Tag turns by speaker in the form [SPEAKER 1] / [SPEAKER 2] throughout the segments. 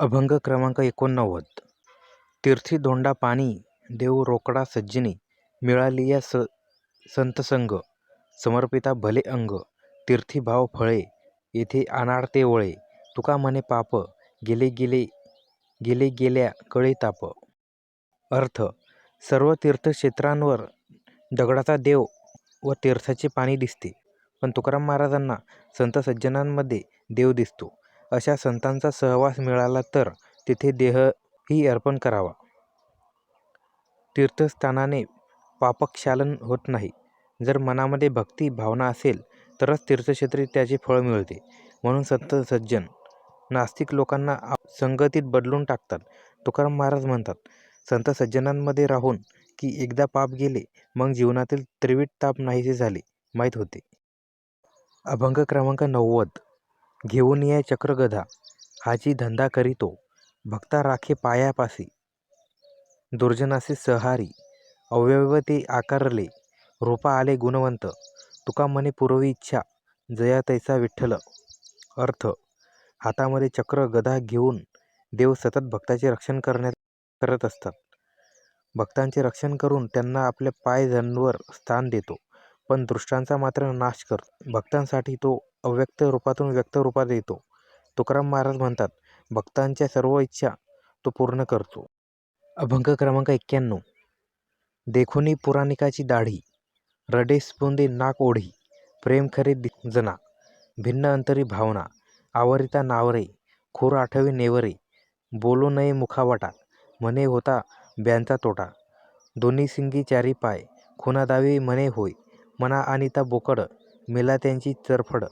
[SPEAKER 1] अभंग क्रमांक एकोणनव्वद. तीर्थी धोंडा पाणी देऊ रोकडा सज्जनी मिळाली या स संतसंग समर्पिता भले अंग तीर्थी भाव फळे येथे अनाडते वळे तुका म्हणे पाप गेले गेले गेले गेल्या कळे ताप. अर्थ सर्व तीर्थक्षेत्रांवर दगडाचा देव व तीर्थाचे पाणी दिसते पण तुकाराम महाराजांना संत सज्जनांमध्ये देव दिसतो. अशा संतांचा सहवास मिळाला तर तेथे देहही अर्पण करावा. तीर्थस्थानाने पापक्षालन होत नाही. जर मनामध्ये भक्ती भावना असेल तरच तीर्थक्षेत्री त्याचे फळ मिळते. म्हणून संत सज्जन नास्तिक लोकांना संगतीत बदलून टाकतात. तुकाराम महाराज म्हणतात संत सज्जनांमध्ये राहून की एकदा पाप गेले मग जीवनातील त्रिवीट ताप नाहीसे झाले माहीत होते. अभंग क्रमांक नव्वद. घेऊन ये चक्रगधा हाची धंदा करीतो. भक्ता राखे पायापासी. दुर्जनासी सहारी. अवयव ते आकारले. रूपा आले गुणवंत. तुका मने पूर्वी इच्छा. जया तैसा विठ्ठल. अर्थ. हातामध्ये चक्र गदा घेऊन देव सतत भक्ताचे रक्षण करण्यात करत असतात. भक्तांचे रक्षण करून त्यांना आपल्या पायजनवर स्थान देतो. पण दृष्टांचा मात्र नाश कर भक्तांसाठी तो अव्यक्त रूपातून व्यक्त रूपात येतो. तुकाराम महाराज म्हणतात भक्तांच्या सर्व इच्छा तो पूर्ण करतो. अभंग क्रमांक एक्क्याण्णव. देखोनी पुराणिकाची दाढी रडे स्पुंदे नाक ओढी प्रेम खरे जना भिन्न अंतरी भावना आवरिता नावरे खूर आठवे नेवरे बोलो नये मुखावाटा म्हणे होता ब्यांचा तोटा. दोन्ही सिंगी चारी पाय खुनादावी म्हणे होय मना आणि बोकड मेला त्यांची चरफड.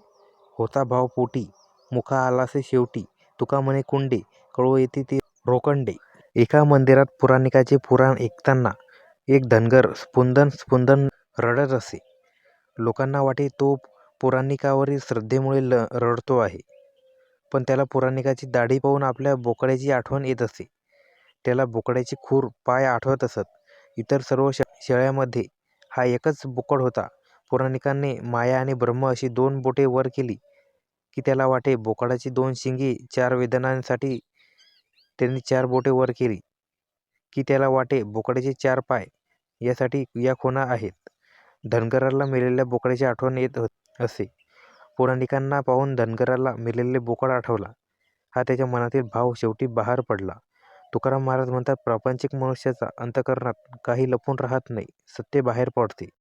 [SPEAKER 1] होता भाव पोटी मुखा आलासे शेवटी तुका म्हणे कुंडे कळो येते ते रोकंडे. एका मंदिरात पुराणिकाचे पुराण ऐकताना एक धनगर स्पुंदन स्पुंदन रडत असे. लोकांना वाटे तो पुराणिकावरील श्रद्धेमुळे ल रडतो आहे. पण त्याला पुराणिकाची दाढी पाहून आपल्या बोकड्याची आठवण येत असे. त्याला बोकड्याची खूर पाय आठवत असत. इतर सर्व श शेळ्यामध्ये हा एकच बोकड होता. पौराणिकांनी माया आणि ब्रह्म अशी दोन बोटे वर केली की त्याला वाटे बोकडाची दोन शिंगे चार वेदनांसाठी त्यांनी चार बोटे वर केली की त्याला वाटे बोकड्याचे चार पाय यासाठी या खुणा आहेत. धनगराला मेलेल्या बोकड्याची आठवण येत असे. पुराणिकांना पाहून धनगराला मेलेले बोकड आठवला. हा त्याच्या मनातील भाव शेवटी बाहेर पडला. तुकाराम महाराज म्हणतात प्रापंचिक मनुष्याचा अंतकरणात काही लपून राहत नाही सत्य बाहेर पडते.